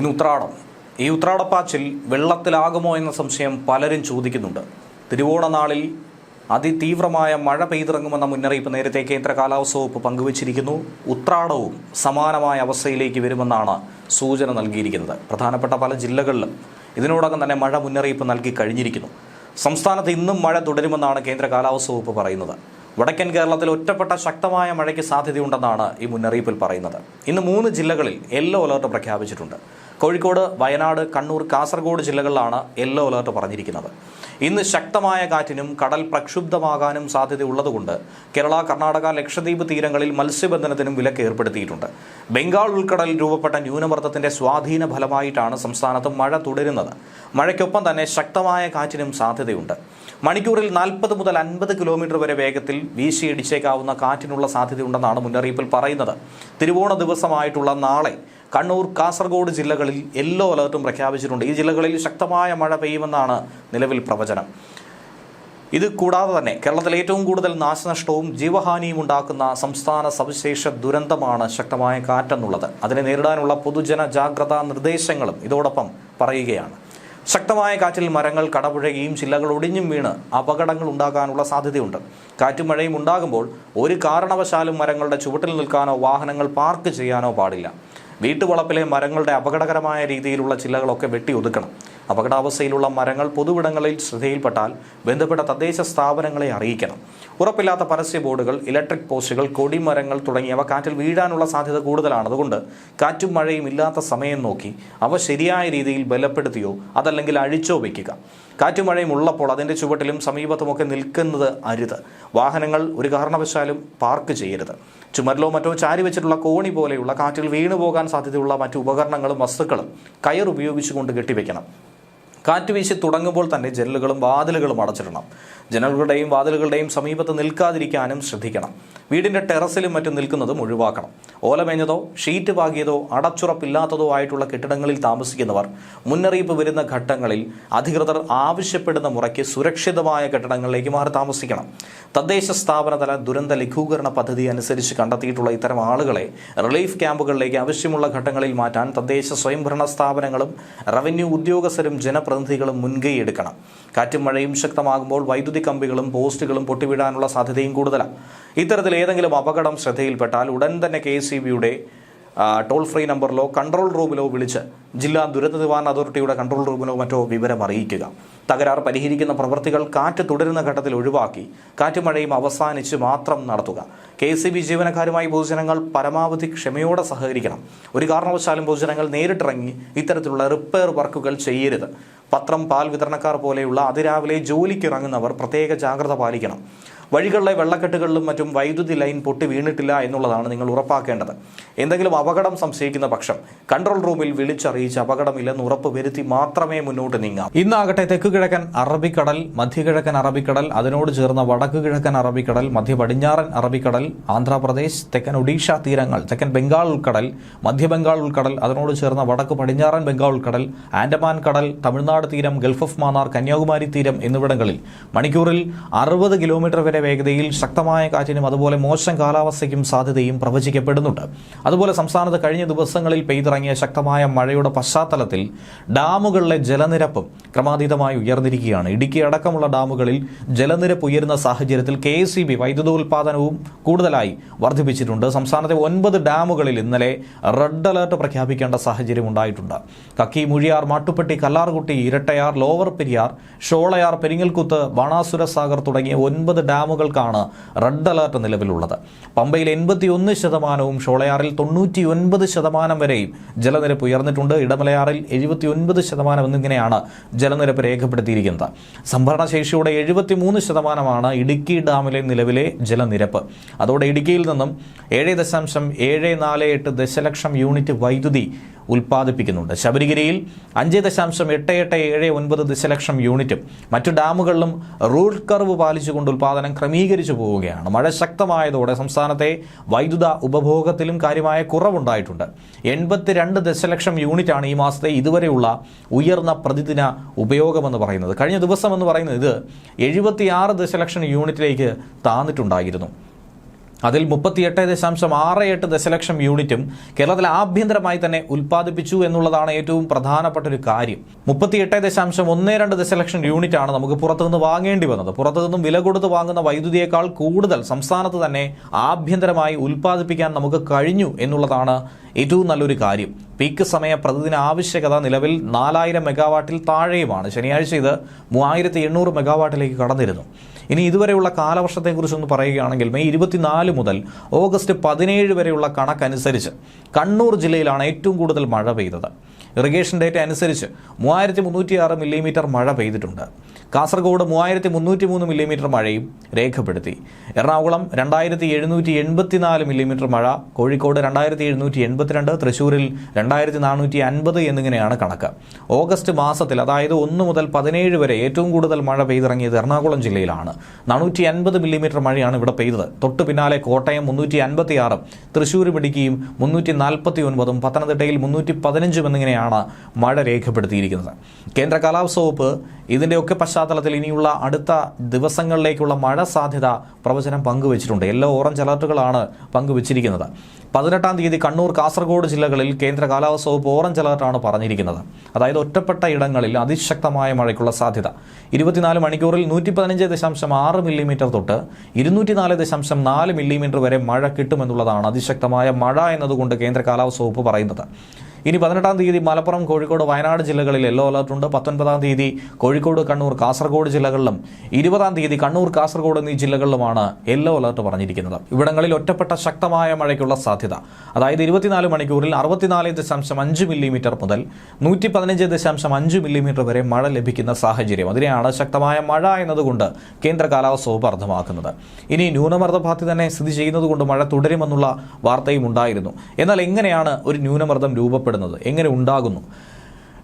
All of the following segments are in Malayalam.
ഇന്ന് ഉത്രാടം. ഈ ഉത്രാടപ്പാച്ചിൽ വെള്ളത്തിലാകുമോ എന്ന സംശയം പലരും ചോദിക്കുന്നുണ്ട്. തിരുവോണ നാളിൽ അതിതീവ്രമായ മഴ പെയ്തിറങ്ങുമെന്ന മുന്നറിയിപ്പ് നേരത്തെ കേന്ദ്ര കാലാവസ്ഥ വകുപ്പ് പങ്കുവച്ചിരിക്കുന്നു. ഉത്രാടവും സമാനമായ അവസ്ഥയിലേക്ക് വരുമെന്നാണ് സൂചന നൽകിയിരിക്കുന്നത്. പ്രധാനപ്പെട്ട പല ജില്ലകളിലും ഇതിനോടകം തന്നെ മഴ മുന്നറിയിപ്പ് നൽകി കഴിഞ്ഞിരിക്കുന്നു. സംസ്ഥാനത്ത് ഇന്നും മഴ തുടരുമെന്നാണ് കേന്ദ്ര കാലാവസ്ഥ വകുപ്പ് പറയുന്നത്. വടക്കൻ കേരളത്തിൽ ഒറ്റപ്പെട്ട ശക്തമായ മഴയ്ക്ക് സാധ്യതയുണ്ടെന്നാണ് ഈ മുന്നറിയിപ്പിൽ പറയുന്നത്. ഇന്ന് മൂന്ന് ജില്ലകളിൽ യെല്ലോ അലർട്ട് പ്രഖ്യാപിച്ചിട്ടുണ്ട്. കോഴിക്കോട് വയനാട് കണ്ണൂർ കാസർഗോഡ് ജില്ലകളിലാണ് യെല്ലോ അലേർട്ട് പറഞ്ഞിരിക്കുന്നത്. ഇന്ന് ശക്തമായ കാറ്റിനും കടൽ പ്രക്ഷുബ്ധമാകാനും സാധ്യതയുള്ളതുകൊണ്ട് കേരള കർണാടക ലക്ഷദ്വീപ് തീരങ്ങളിൽ മത്സ്യബന്ധനത്തിനും വിലക്ക് ഏർപ്പെടുത്തിയിട്ടുണ്ട്. ബംഗാൾ ഉൾക്കടലിൽ രൂപപ്പെട്ട ന്യൂനമർദ്ദത്തിന്റെ സ്വാധീന ഫലമായിട്ടാണ് സംസ്ഥാനത്ത് മഴ തുടരുന്നത്. മഴയ്ക്കൊപ്പം തന്നെ ശക്തമായ കാറ്റിനും സാധ്യതയുണ്ട്. മണിക്കൂറിൽ നാൽപ്പത് മുതൽ അൻപത് കിലോമീറ്റർ വരെ വേഗത്തിൽ വീശിയിടിച്ചേക്കാവുന്ന കാറ്റിനുള്ള സാധ്യതയുണ്ടെന്നാണ് മുന്നറിയിപ്പിൽ പറയുന്നത്. തിരുവോണ ദിവസമായിട്ടുള്ള നാളെ കണ്ണൂർ കാസർഗോഡ് ജില്ലകളിൽ യെല്ലോ അലർട്ടും പ്രഖ്യാപിച്ചിട്ടുണ്ട്. ഈ ജില്ലകളിൽ ശക്തമായ മഴ പെയ്യുമെന്നാണ് നിലവിൽ പ്രവചനം. ഇത് കൂടാതെ തന്നെ കേരളത്തിൽ ഏറ്റവും കൂടുതൽ നാശനഷ്ടവും ജീവഹാനിയും ഉണ്ടാക്കുന്ന സംസ്ഥാന സവിശേഷ ദുരന്തമാണ് ശക്തമായ കാറ്റെന്നുള്ളത്. അതിനെ നേരിടാനുള്ള പൊതുജന ജാഗ്രതാ നിർദ്ദേശങ്ങളും ഇതോടൊപ്പം പറയുകയാണ്. ശക്തമായ കാറ്റിൽ മരങ്ങൾ കടപുഴകിയും ചില്ലകൾ ഒടിഞ്ഞും വീണ് അപകടങ്ങൾ ഉണ്ടാകാനുള്ള സാധ്യതയുണ്ട്. കാറ്റും മഴയും ഉണ്ടാകുമ്പോൾ ഒരു കാരണവശാലും മരങ്ങളുടെ ചുവട്ടിൽ നിൽക്കാനോ വാഹനങ്ങൾ പാർക്ക് ചെയ്യാനോ പാടില്ല. വീട്ടുവളപ്പിലെ മരങ്ങളുടെ അപകടകരമായ രീതിയിലുള്ള ചില്ലകളൊക്കെ വെട്ടി ഒതുക്കണം. അപകടാവസ്ഥയിലുള്ള മരങ്ങൾ പൊതുവിടങ്ങളിൽ ശ്രദ്ധയിൽപ്പെട്ടാൽ ബന്ധപ്പെട്ട തദ്ദേശ സ്ഥാപനങ്ങളെ അറിയിക്കണം. ഉറപ്പില്ലാത്ത പരസ്യ ബോർഡുകൾ ഇലക്ട്രിക് പോസ്റ്റുകൾ കൊടിമരങ്ങൾ തുടങ്ങിയവ കാറ്റിൽ വീഴാനുള്ള സാധ്യത കൂടുതലാണ്. അതുകൊണ്ട് കാറ്റും മഴയും ഇല്ലാത്ത സമയം നോക്കി അവ ശരിയായ രീതിയിൽ ബലപ്പെടുത്തിയോ അതല്ലെങ്കിൽ അഴിച്ചോ വയ്ക്കുക കാറ്റും മഴയും ഉള്ളപ്പോൾ അതിന്റെ ചുവട്ടിലും സമീപത്തുമൊക്കെ നിൽക്കുന്നത് അരുത്. വാഹനങ്ങൾ ഒരു കാരണവശാലും പാർക്ക് ചെയ്യരുത്. ചുമരിലോ മറ്റോ ചാരി വെച്ചിട്ടുള്ള കോണി പോലെയുള്ള കാറ്റിൽ വീണു പോകാൻ സാധ്യതയുള്ള മറ്റു ഉപകരണങ്ങളും വസ്തുക്കളും കയർ ഉപയോഗിച്ചുകൊണ്ട് കെട്ടിവെക്കണം. കാറ്റ് വീശി തുടങ്ങുമ്പോൾ തന്നെ ജനലുകളും വാതിലുകളും അടച്ചിടണം. ജനലുകളുടെയും വാതിലുകളുടെയും സമീപത്ത് നിൽക്കാതിരിക്കാനും ശ്രദ്ധിക്കണം. വീടിന്റെ ടെറസിലും മറ്റും നിൽക്കുന്നതും ഒഴിവാക്കണം. ഓലമേഞ്ഞതോ ഷീറ്റ് പാകിയതോ അടച്ചുറപ്പില്ലാത്തതോ ആയിട്ടുള്ള കെട്ടിടങ്ങളിൽ താമസിക്കുന്നവർ മുന്നറിയിപ്പ് വരുന്ന ഘട്ടങ്ങളിൽ അധികൃതർ ആവശ്യപ്പെടുന്ന മുറയ്ക്ക് സുരക്ഷിതമായ കെട്ടിടങ്ങളിലേക്ക് മാറി താമസിക്കണം. തദ്ദേശ സ്ഥാപനതല ദുരന്ത ലഘൂകരണ പദ്ധതി അനുസരിച്ച് കണ്ടെത്തിയിട്ടുള്ള ഇത്തരം ആളുകളെ റിലീഫ് ക്യാമ്പുകളിലേക്ക് ആവശ്യമുള്ള ഘട്ടങ്ങളിൽ മാറ്റാൻ തദ്ദേശ സ്വയംഭരണ സ്ഥാപനങ്ങളും റവന്യൂ ഉദ്യോഗസ്ഥരും ജനപ്രതിനിധികളും മുൻകൈയെടുക്കണം കാറ്റും മഴയും ശക്തമാകുമ്പോൾ വൈദ്യുതി കമ്പികളും പോസ്റ്റുകളും പൊട്ടിവിടാനുള്ള സാധ്യതയും കൂടുതലാണ്. ഇത്തരത്തിൽ ഏതെങ്കിലും അപകടം ശ്രദ്ധയിൽപ്പെട്ടാൽ ഉടൻ തന്നെ കെ എസ് ടോൾ ഫ്രീ നമ്പറിലോ കൺട്രോൾ റൂമിലോ വിളിച്ച് ജില്ലാ ദുരന്ത നിവാരണ അതോറിറ്റിയുടെ കൺട്രോൾ റൂമിലോ മറ്റോ വിവരം അറിയിക്കുക. തകരാർ പരിഹരിക്കുന്ന പ്രവൃത്തികൾ കാറ്റ് തുടരുന്ന ഘട്ടത്തിൽ ഒഴിവാക്കി കാറ്റുമഴയും അവസാനിച്ച് മാത്രം നടത്തുക. കെ എസ് ജീവനക്കാരുമായി പൊതുജനങ്ങൾ പരമാവധി ക്ഷമയോടെ സഹകരിക്കണം. ഒരു കാരണവശാലും പൊതുജനങ്ങൾ നേരിട്ടിറങ്ങി ഇത്തരത്തിലുള്ള റിപ്പയർ വർക്കുകൾ ചെയ്യരുത്. പത്രം പാൽ വിതരണക്കാർ പോലെയുള്ള അതിരാവിലെ ജോലിക്ക് ഇറങ്ങുന്നവർ പ്രത്യേക ജാഗ്രത പാലിക്കണം. വഴികളിലെ വെള്ളക്കെട്ടുകളിലും മറ്റും വൈദ്യുതി ലൈൻ പൊട്ടി വീണിട്ടില്ല എന്നുള്ളതാണ് നിങ്ങൾ ഉറപ്പാക്കേണ്ടത്. എന്തെങ്കിലും അപകടം സംശയിക്കുന്ന പക്ഷം കൺട്രോൾ റൂമിൽ വിളിച്ചറിയിച്ച് അപകടമില്ലെന്ന് ഉറപ്പ് വരുത്തി മാത്രമേ മുന്നോട്ട് നീങ്ങാം ഇന്നാകട്ടെ തെക്ക് കിഴക്കൻ അറബിക്കടൽ മധ്യകിഴക്കൻ അറബിക്കടൽ അതിനോട് ചേർന്ന വടക്ക് കിഴക്കൻ അറബിക്കടൽ മധ്യ പടിഞ്ഞാറൻ അറബിക്കടൽ ആന്ധ്രാപ്രദേശ് തെക്കൻ ഒഡീഷ തീരങ്ങൾ തെക്കൻ ബംഗാൾ ഉൾക്കടൽ മധ്യ ബംഗാൾ ഉൾക്കടൽ അതിനോട് ചേർന്ന വടക്ക് പടിഞ്ഞാറൻ ബംഗാൾ ഉൾക്കടൽ ആൻഡമാൻ കടൽ തമിഴ്നാട് തീരം ഗൾഫ് ഓഫ് മാന്നാർ കന്യാകുമാരി തീരം എന്നിവിടങ്ങളിൽ മണിക്കൂറിൽ അറുപത് കിലോമീറ്റർ വേഗതയിൽ ശക്തമായ കാറ്റിനും അതുപോലെ മോശം കാലാവസ്ഥയ്ക്കും സാധ്യതയും പ്രവചിക്കപ്പെടുന്നുണ്ട്. അതുപോലെ സംസ്ഥാനത്ത് കഴിഞ്ഞ ദിവസങ്ങളിൽ പെയ്തിറങ്ങിയ ശക്തമായ മഴയുടെ പശ്ചാത്തലത്തിൽ ഡാമുകളിലെ ജലനിരപ്പും ക്രമാതീതമായി ഉയർന്നിരിക്കുകയാണ്. ഇടുക്കി അടക്കമുള്ള ഡാമുകളിൽ ജലനിരപ്പ് ഉയരുന്ന സാഹചര്യത്തിൽ കെ എസ് വൈദ്യുതോൽപാദനവും കൂടുതലായി വർദ്ധിപ്പിച്ചിട്ടുണ്ട്. സംസ്ഥാനത്തെ ഒൻപത് ഡാമുകളിൽ ഇന്നലെ റെഡ് അലർട്ട് പ്രഖ്യാപിക്കേണ്ട സാഹചര്യം ഉണ്ടായിട്ടുണ്ട്. കക്കി മുഴിയാർ മാട്ടുപ്പെട്ടി കല്ലാർകുട്ടി ഇരട്ടയാർ ലോവർ പെരിയാർ ഷോളയാർ പെരിങ്ങൽകുത്ത് ബാണാസുര സാഗർ തുടങ്ങിയ ഒൻപത് ഡാമുകൾക്കാണ് റെഡ് അലർട്ട് നിലവിലുള്ളത്. പമ്പയിൽ എൺപത്തിയൊന്ന് ശതമാനവും ഷോളയാറിൽ തൊണ്ണൂറ്റി ഒൻപത് ശതമാനം വരെയും ജലനിരപ്പ് ഉയർന്നിട്ടുണ്ട്. ഇടമലയാറിൽ എഴുപത്തി ഒൻപത് ശതമാനം എന്നിങ്ങനെയാണ് ജലനിരപ്പ് രേഖപ്പെടുത്തിയിരിക്കുന്നത്. സംഭരണശേഷിയുടെ എഴുപത്തിമൂന്ന് ശതമാനമാണ് ഇടുക്കി ഡാമിലെ നിലവിലെ ജലനിരപ്പ്. അതോടെ ഇടുക്കിയിൽ നിന്നും ഏഴ് ദശാംശം ഏഴ് നാല് എട്ട് ദശലക്ഷം യൂണിറ്റ് വൈദ്യുതി ഉൽപ്പാദിപ്പിക്കുന്നുണ്ട്. ശബരിഗിരിയിൽ അഞ്ച് ദശാംശം എട്ട് എട്ട് ഏഴ് ഒൻപത് ദശലക്ഷം യൂണിറ്റും മറ്റു ഡാമുകളിലും റൂൾ കർവ് പാലിച്ചുകൊണ്ട് ഉൽപ്പാദനം ക്രമീകരിച്ചു പോവുകയാണ്. മഴ ശക്തമായതോടെ സംസ്ഥാനത്തെ വൈദ്യുത ഉപഭോഗത്തിലും കാര്യമായ കുറവുണ്ടായിട്ടുണ്ട്. എൺപത്തിരണ്ട് ദശലക്ഷം യൂണിറ്റാണ് ഈ മാസത്തെ ഇതുവരെയുള്ള ഉയർന്ന പ്രതിദിന ഉപയോഗമെന്ന് പറയുന്നത്. കഴിഞ്ഞ ദിവസം എന്ന് പറയുന്നത് ഇത് എഴുപത്തിയാറ് ദശലക്ഷം യൂണിറ്റിലേക്ക് താന്നിട്ടുണ്ടായിരുന്നു. അതിൽ മുപ്പത്തിയെട്ട് ദശാംശം ആറ് എട്ട് ദശലക്ഷം യൂണിറ്റും കേരളത്തിൽ ആഭ്യന്തരമായി തന്നെ ഉൽപ്പാദിപ്പിച്ചു എന്നുള്ളതാണ് ഏറ്റവും പ്രധാനപ്പെട്ട ഒരു കാര്യം. മുപ്പത്തിയെട്ട് ദശാംശം ഒന്ന് രണ്ട് ദശലക്ഷം യൂണിറ്റാണ് നമുക്ക് പുറത്തുനിന്ന് വാങ്ങേണ്ടി വന്നത്. പുറത്തുനിന്നും വില കൊടുത്ത് വാങ്ങുന്ന വൈദ്യുതിയേക്കാൾ കൂടുതൽ സംസ്ഥാനത്ത് തന്നെ ആഭ്യന്തരമായി ഉൽപ്പാദിപ്പിക്കാൻ നമുക്ക് കഴിഞ്ഞു എന്നുള്ളതാണ് ഏറ്റവും നല്ലൊരു കാര്യം. പീക്ക് സമയ പ്രതിദിന ആവശ്യകത നിലവിൽ നാലായിരം മെഗാവാട്ടിൽ താഴെയുമാണ്. ശനിയാഴ്ച ഇത് മൂവായിരത്തി എണ്ണൂറ് മെഗാവാട്ടിലേക്ക് കടന്നിരുന്നു. ഇനി ഇതുവരെയുള്ള കാലവർഷത്തെക്കുറിച്ചൊന്ന് പറയുകയാണെങ്കിൽ മെയ് ഇരുപത്തിനാല് മുതൽ ഓഗസ്റ്റ് പതിനേഴ് വരെയുള്ള കണക്കനുസരിച്ച് കണ്ണൂർ ജില്ലയിലാണ് ഏറ്റവും കൂടുതൽ മഴ പെയ്തത്. ഇറിഗേഷൻ ഡേറ്റ അനുസരിച്ച് മൂവായിരത്തി മുന്നൂറ്റി ആറ് മില്ലിമീറ്റർ മഴ പെയ്തിട്ടുണ്ട്. കാസർഗോഡ് മൂവായിരത്തി മുന്നൂറ്റി മൂന്ന് മില്ലിമീറ്റർ മഴയും രേഖപ്പെടുത്തി. എറണാകുളം രണ്ടായിരത്തി എഴുന്നൂറ്റി എൺപത്തിനാല് മില്ലിമീറ്റർ മഴ കോഴിക്കോട് രണ്ടായിരത്തി എഴുന്നൂറ്റി എൺപത്തിരണ്ട് തൃശ്ശൂരിൽ രണ്ടായിരത്തി നാനൂറ്റി അൻപത് എന്നിങ്ങനെയാണ് കണക്ക്. ഓഗസ്റ്റ് മാസത്തിൽ അതായത് ഒന്ന് മുതൽ പതിനേഴ് വരെ ഏറ്റവും കൂടുതൽ മഴ പെയ്തിറങ്ങിയത് എറണാകുളം ജില്ലയിലാണ്. നാനൂറ്റി അൻപത് മില്ലിമീറ്റർ മഴയാണ് ഇവിടെ പെയ്തത്. തൊട്ടു പിന്നാലെ കോട്ടയം മുന്നൂറ്റി അൻപത്തി ആറും തൃശ്ശൂരും ഇടുക്കിയും മുന്നൂറ്റി നാൽപ്പത്തി ഒൻപതും പത്തനംതിട്ടയിൽ മുന്നൂറ്റി പതിനഞ്ചും എന്നിങ്ങനെയാണ് മഴ രേഖപ്പെടുത്തിയിരിക്കുന്നത്. കേന്ദ്ര കാലാവസ്ഥ വകുപ്പ് ഇതിന്റെയൊക്കെ പശ്ചാത്തലത്തിൽ ഇനിയുള്ള അടുത്ത ദിവസങ്ങളിലേക്കുള്ള മഴ സാധ്യത പ്രവചനം പങ്കുവച്ചിട്ടുണ്ട്. യെല്ലോ ഓറഞ്ച് അലർട്ടുകളാണ് പങ്കുവച്ചിരിക്കുന്നത്. പതിനെട്ടാം തീയതി കണ്ണൂർ കാസർഗോഡ് ജില്ലകളിൽ കേന്ദ്ര കാലാവസ്ഥ വകുപ്പ് ഓറഞ്ച് അലർട്ടാണ് പറഞ്ഞിരിക്കുന്നത്. അതായത് ഒറ്റപ്പെട്ട ഇടങ്ങളിൽ അതിശക്തമായ മഴയ്ക്കുള്ള സാധ്യത. ഇരുപത്തിനാല് മണിക്കൂറിൽ നൂറ്റി പതിനഞ്ച് ദശാംശം ആറ് മില്ലിമീറ്റർ തൊട്ട് ഇരുന്നൂറ്റി നാല് ദശാംശം നാല് മില്ലിമീറ്റർ വരെ മഴ കിട്ടുമെന്നുള്ളതാണ് അതിശക്തമായ മഴ എന്നതുകൊണ്ട് കേന്ദ്ര കാലാവസ്ഥ വകുപ്പ് പറയുന്നത്. ഇനി പതിനെട്ടാം തീയതി മലപ്പുറം കോഴിക്കോട് വയനാട് ജില്ലകളിൽ യെല്ലോ അലർട്ടുണ്ട് പത്തൊൻപതാം തീയതി കോഴിക്കോട് കണ്ണൂർ കാസർഗോഡ് ജില്ലകളിലും ഇരുപതാം തീയതി കണ്ണൂർ കാസർഗോഡ് എന്നീ ജില്ലകളിലുമാണ് യെല്ലോ അലർട്ട് പറഞ്ഞിരിക്കുന്നത്. ഇവിടങ്ങളിൽ ഒറ്റപ്പെട്ട ശക്തമായ മഴയ്ക്കുള്ള സാധ്യത. അതായത് ഇരുപത്തിനാല് മണിക്കൂറിൽ അറുപത്തിനാല് ദശാംശം അഞ്ച് മില്ലിമീറ്റർ മുതൽ നൂറ്റി പതിനഞ്ച് ദശാംശം അഞ്ച് മില്ലിമീറ്റർ വരെ മഴ ലഭിക്കുന്ന സാഹചര്യം. അതിനെയാണ് ശക്തമായ മഴ എന്നതുകൊണ്ട് കേന്ദ്ര കാലാവസ്ഥ വകുപ്പ് അർത്ഥമാക്കുന്നത് ഇനി ന്യൂനമർദ്ദഭാത്തി തന്നെ സ്ഥിതി ചെയ്യുന്നതുകൊണ്ട് മഴ തുടരുമെന്നുള്ള വാർത്തയും ഉണ്ടായിരുന്നു. എന്നാൽ എങ്ങനെയാണ് ഒരു ന്യൂനമർദ്ദം രൂപപ്പെടുന്നത്? എങ്ങനെ ഉണ്ടാകുന്നു?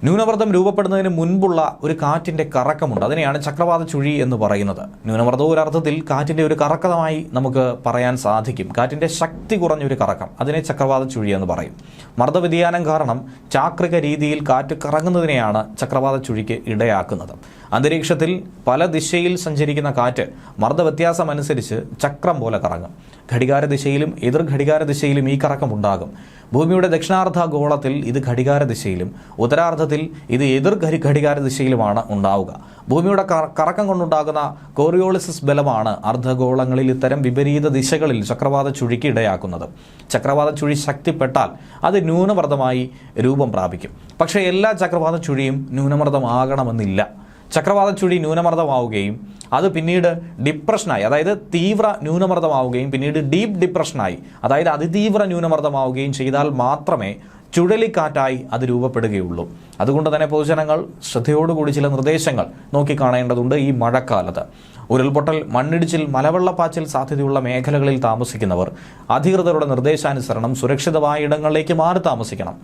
ന്യൂനമർദ്ദം രൂപപ്പെടുന്നതിന് മുൻപുള്ള ഒരു കാറ്റിന്റെ കറക്കമുണ്ട്. അതിനെയാണ് ചക്രവാത ചുഴി എന്ന് പറയുന്നത്. ന്യൂനമർദ്ദം ഒരർത്ഥത്തിൽ കാറ്റിന്റെ ഒരു കറക്കമായി നമുക്ക് പറയാൻ സാധിക്കും. കാറ്റിന്റെ ശക്തി കുറഞ്ഞ ഒരു കറക്കം അതിനെ ചക്രവാത ചുഴി എന്ന് പറയും. മർദ്ദവ്യതിയാനം കാരണം ചാക്രിക രീതിയിൽ കാറ്റ് കറങ്ങുന്നതിനെയാണ് ചക്രവാത ചുഴിക്ക് ഇടയാക്കുന്നത്. അന്തരീക്ഷത്തിൽ പല ദിശയിൽ സഞ്ചരിക്കുന്ന കാറ്റ് മർദ്ദവ്യത്യാസം അനുസരിച്ച് ചക്രം പോലെ കറങ്ങും. ഘടികാര ദിശയിലും എതിർ ഘടികാര ദിശയിലും ഈ കറക്കം ഉണ്ടാകും. ഭൂമിയുടെ ദക്ഷിണാർദ്ധ ഗോളത്തിൽ ഇത് ഘടികാര ദിശയിലും ഉത്തരാർദ്ധത്തിൽ ഇത് എതിർ ഘടി ഘടികാര ദിശയിലുമാണ് ഉണ്ടാവുക. ഭൂമിയുടെ കറക്കം കൊണ്ടുണ്ടാകുന്ന കോറിയോളിസിസ് ബലമാണ് അർദ്ധഗോളങ്ങളിൽ ഇത്തരം വിപരീത ദിശകളിൽ ചക്രവാത ചുഴിക്ക് ഇടയാക്കുന്നത്. ചക്രവാത ചുഴി ശക്തിപ്പെട്ടാൽ അത് ന്യൂനമർദ്ദമായി രൂപം പ്രാപിക്കും. പക്ഷേ എല്ലാ ചക്രവാത ചുഴിയും ന്യൂനമർദ്ദമാകണമെന്നില്ല. ചക്രവാത ചുഴി ന്യൂനമർദ്ദമാവുകയും അത് പിന്നീട് ഡിപ്രഷനായി അതായത് തീവ്ര ന്യൂനമർദ്ദമാവുകയും പിന്നീട് ഡീപ്പ് ഡിപ്രഷനായി അതായത് അതിതീവ്ര ന്യൂനമർദ്ദമാവുകയും ചെയ്താൽ മാത്രമേ ചുഴലിക്കാറ്റായി അത് രൂപപ്പെടുകയുള്ളൂ. അതുകൊണ്ട് തന്നെ പൊതുജനങ്ങൾ ശ്രദ്ധയോടുകൂടി ചില നിർദ്ദേശങ്ങൾ നോക്കിക്കാണേണ്ടതുണ്ട് ഈ മഴക്കാലത്ത്. ഉരുൾപൊട്ടൽ മണ്ണിടിച്ചിൽ മലവെള്ളപ്പാച്ചിൽ സാധ്യതയുള്ള മേഖലകളിൽ താമസിക്കുന്നവർ അധികൃതരുടെ നിർദ്ദേശാനുസരണം സുരക്ഷിതമായ ഇടങ്ങളിലേക്ക് മാറി താമസിക്കണം.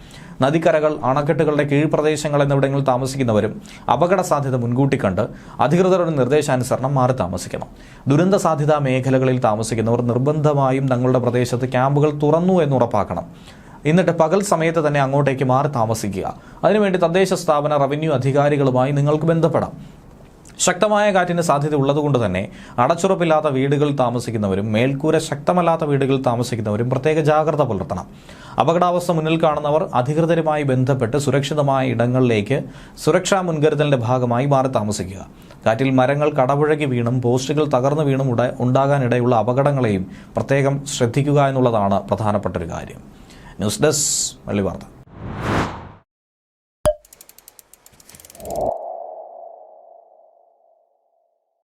നദിക്കരകൾ അണക്കെട്ടുകളുടെ കീഴ്പ്രദേശങ്ങൾ എന്നിവിടങ്ങളിൽ താമസിക്കുന്നവരും അപകട സാധ്യത മുൻകൂട്ടി കണ്ട് അധികൃതരുടെ നിർദ്ദേശാനുസരണം മാറി താമസിക്കണം. ദുരന്ത സാധ്യതാ മേഖലകളിൽ താമസിക്കുന്നവർ നിർബന്ധമായും തങ്ങളുടെ പ്രദേശത്ത് ക്യാമ്പുകൾ തുറന്നു എന്ന് ഉറപ്പാക്കണം. എന്നിട്ട് പകൽ സമയത്ത് തന്നെ അങ്ങോട്ടേക്ക് മാറി താമസിക്കുക. അതിനുവേണ്ടി തദ്ദേശ സ്ഥാപന റവന്യൂ അധികാരികളുമായി നിങ്ങൾക്ക് ബന്ധപ്പെടാം. ശക്തമായ കാറ്റിന് സാധ്യത ഉള്ളതുകൊണ്ട് തന്നെ അടച്ചുറപ്പില്ലാത്ത വീടുകൾ താമസിക്കുന്നവരും മേൽക്കൂര ശക്തമല്ലാത്ത വീടുകൾ താമസിക്കുന്നവരും പ്രത്യേക ജാഗ്രത പുലർത്തണം. അപകടാവസ്ഥ മുന്നിൽ കാണുന്നവർ അധികൃതരുമായി ബന്ധപ്പെട്ട് സുരക്ഷിതമായ ഇടങ്ങളിലേക്ക് സുരക്ഷാ മുൻകരുതലിന്റെ ഭാഗമായി മാറി താമസിക്കുക. കാറ്റിൽ മരങ്ങൾ കടപുഴകി വീണും പോസ്റ്റുകൾ തകർന്നു വീണും ഉട- ഉണ്ടാകാനിടയുള്ള അപകടങ്ങളെയും പ്രത്യേകം ശ്രദ്ധിക്കുക എന്നുള്ളതാണ് പ്രധാനപ്പെട്ട ഒരു കാര്യം. ന്യൂസ് ഡെസ്ക് വെള്ളി വാർത്ത.